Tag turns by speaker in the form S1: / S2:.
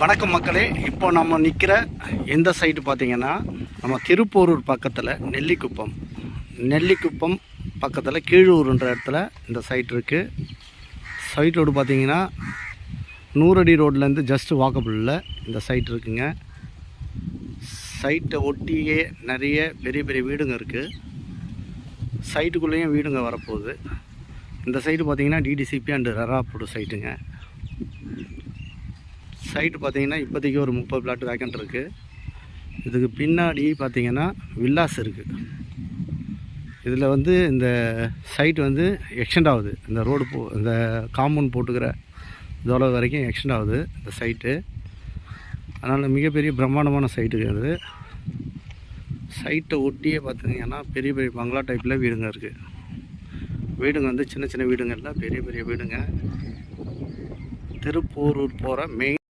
S1: வணக்கம் மக்களே. இப்போ நம்ம நிற்கிற எந்த சைட்டு பார்த்தீங்கன்னா நம்ம திருப்போரூர் பக்கத்தில் நெல்லிக்குப்பம். நெல்லிக்குப்பம் பக்கத்தில் கீழூருன்ற இடத்துல இந்த சைட் இருக்குது சைட் ரோடு பார்த்தீங்கன்னா நூறடி ரோட்லேருந்து ஜஸ்ட் வாக்கபிளில் இந்த சைட் இருக்குங்க. சைட்டை ஒட்டியே நிறைய பெரிய பெரிய வீடுங்க இருக்குது சைட்டுக்குள்ளேயும் வீடுங்க வரப்போகுது. இந்த சைட்டு பார்த்தீங்கன்னா டிடிசிபி அண்டு ரெராப்போடு சைட்டுங்க சைட்டு பார்த்தீங்கன்னா இப்போதைக்கு ஒரு முப்பது பிளாட் வேக்கண்ட் இருக்குது இதுக்கு பின்னாடி பார்த்திங்கன்னா வில்லாஸ் இருக்குது இதில் வந்து இந்த சைட் வந்து எக்ஸ்டெண்ட் ஆகுது. இந்த ரோடு போ இந்த காம்பவுண்ட் போட்டுக்கிற இதோட வரைக்கும் எக்ஸ்டெண்ட் ஆகுது இந்த சைட்டு அதனால் மிகப்பெரிய பிரம்மாண்டமான சைட்டு அது சைட்டை ஒட்டியே பார்த்தீங்கன்னா பெரிய பெரிய பங்களா டைப்பில் வீடுங்க இருக்குது வீடுங்க வந்து சின்ன சின்ன வீடுங்க இல்லை பெரிய பெரிய வீடுங்க. திருப்போரூர் போகிற மெயின்